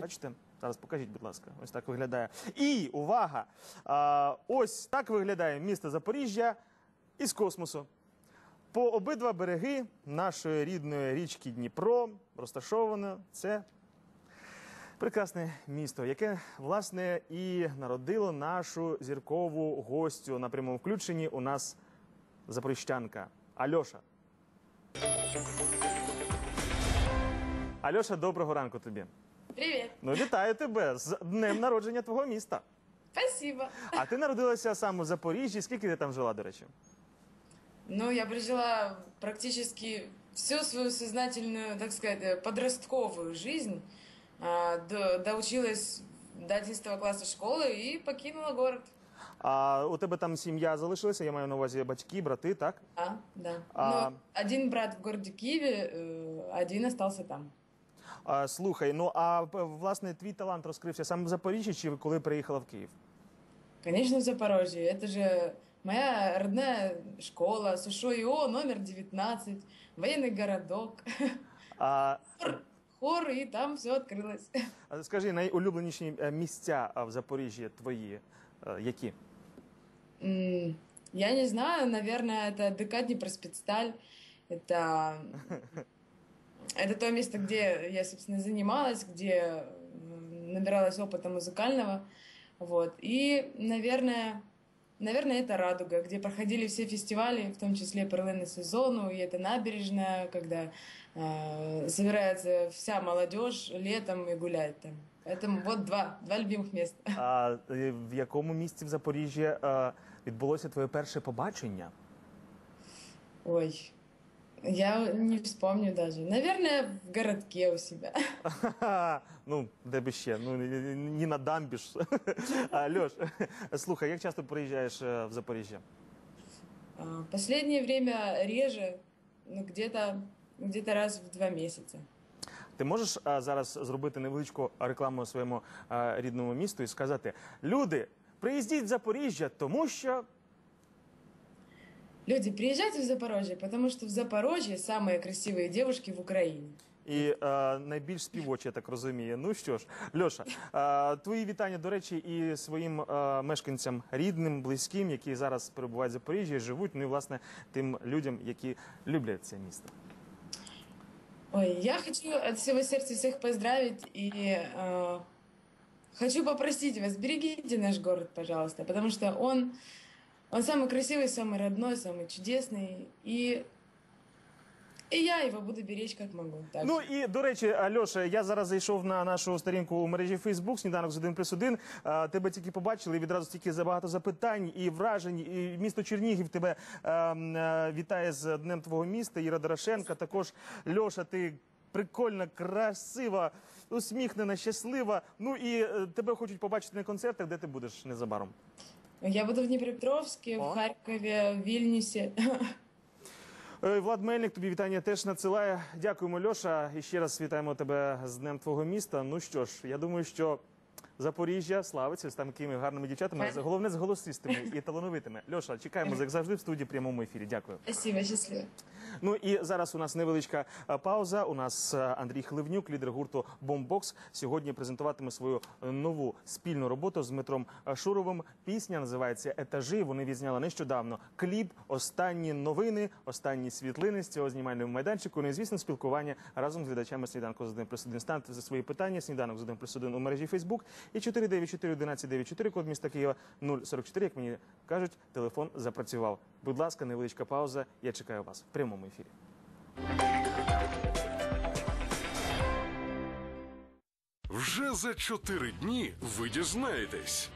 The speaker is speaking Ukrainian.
Бачите? Зараз покажіть, будь ласка, ось так виглядає. І увага! А, ось так виглядає місто Запоріжжя із космосу. По обидва береги нашої рідної річки Дніпро розташовано це прекрасне місто, яке власне і народило нашу зіркову гостю на прямому включенні. У нас запоріжчанка Альоша. Альоша, доброго ранку тобі. Привет. Ну, вітаю тебе з днем народження твого міста. Спасибо. А ти народилася саме в Запоріжжі. Скільки ти там жила, до речі? Ну, я прожила практически всю свою сознательную, так сказать, э, подростковую жизнь. А, до- Доучилась до 11 класса школы и покинула город. А у тебе там сім'я залишилася, я маю на увазі батьки, брати, так? А, да. А- Ну, один брат в городе Киеве, э, один остался там. А, слухай, ну а п- власне твій талант розкрився саме в Запоріжжі чи коли приїхала в Київ? Конечно, в Запорожье. Это же моя родная школа, СУШО-ИО номер 19, военный городок, А, хор, и там все открылось. а скажи, найулюбленіші е, місця а, в Запоріжжі твої е, які? М, Я не знаю, наверное, это ДК Днепроспецсталь. Это, это то место, где я, собственно, занималась, где м, набиралась опыта музыкального. Вот. И, наверное, наверное, это Радуга, где проходили все фестивали, в том числе перлиный сезону, и это набережная, когда э, собирается вся молодежь летом и гуляет там. Поэтому вот два, два любимых места. А е, в якому місці в Запоріжжі е, відбулося твоє перше побачення? Ой, я не вспомню даже. Наверное, в городке у себя. Ну, де би ще? Ну, ні на дамбі ж. Льош, слухай, як часто приїжджаєш е, в Запоріжжя? Последнее время реже, ну, где-то где раз в два месяца. Ти можеш а, зараз зробити невеличку рекламу своєму а, рідному місту і сказати: люди, приїздіть в Запоріжжя, тому що Люди, приезжайте в Запорожье, потому что в Запорожье самые красивые девушки в Украине. і а, найбільш співочі, я так розумію. Ну що ж, Льоша, а, твої вітання, до речі, і своїм а, мешканцям рідним, близьким, які зараз перебувають в Запоріжжі, і живуть, ну і власне тим людям, які люблять це місто. Ой, я хочу от всего сердца всех поздравить и э, хочу попросить вас, берегите наш город, пожалуйста, потому что он, он самый красивый, самый родной, самый чудесный, и, и я его буду беречь как могу. Так Ну что- і до речі, Альоша, я зараз зайшов на нашу сторінку у мережі Фейсбук, сніданок з 1 плюс 1. Тебе тільки побачили, і відразу стільки забагато запитань і вражень. І місто Чернігів тебе ем, е, вітає з днем твого міста. Іра Дорошенка. Також Льоша, ти прикольна, красива, усміхнена, щаслива. Ну і е, тебе хочуть побачити на концертах, де ти будеш незабаром. Я буду в Дніпропетровській, в Харкові, в Вильнюсе. Е, Влад Мельник, тобі вітання теж надсилає. Дякуємо, Льоша. І ще раз вітаємо тебе з днем твого міста. Ну що ж, я думаю, що Запоріжжя славиться з такими гарними дівчатами, головне з голосистими і талановитими. Льоша, чекаємо як завжди в студії в прямому ефірі. Дякую. Спасибо, счастливо. Ну і зараз у нас невеличка е, пауза. У нас е, Андрій Хливнюк, лідер гурту Бомбокс, сьогодні презентуватиме свою нову спільну роботу з Дмитром е, Шуровим. Пісня називається Етажі. Вони відзняли нещодавно кліп, останні новини, останні світлини з цього знімального майданчику. Ну звісно, спілкування разом з глядачами сніданку з 1 плюс 1. Станьте за свої питання. Сніданок з 1 плюс 1 у мережі Фейсбук і 494 1194 код міста Києва 044, Як мені кажуть, телефон запрацював. Будь ласка, невеличка пауза. Я чекаю вас в прямому ефірі. Вже за чотири дні ви дізнаєтесь,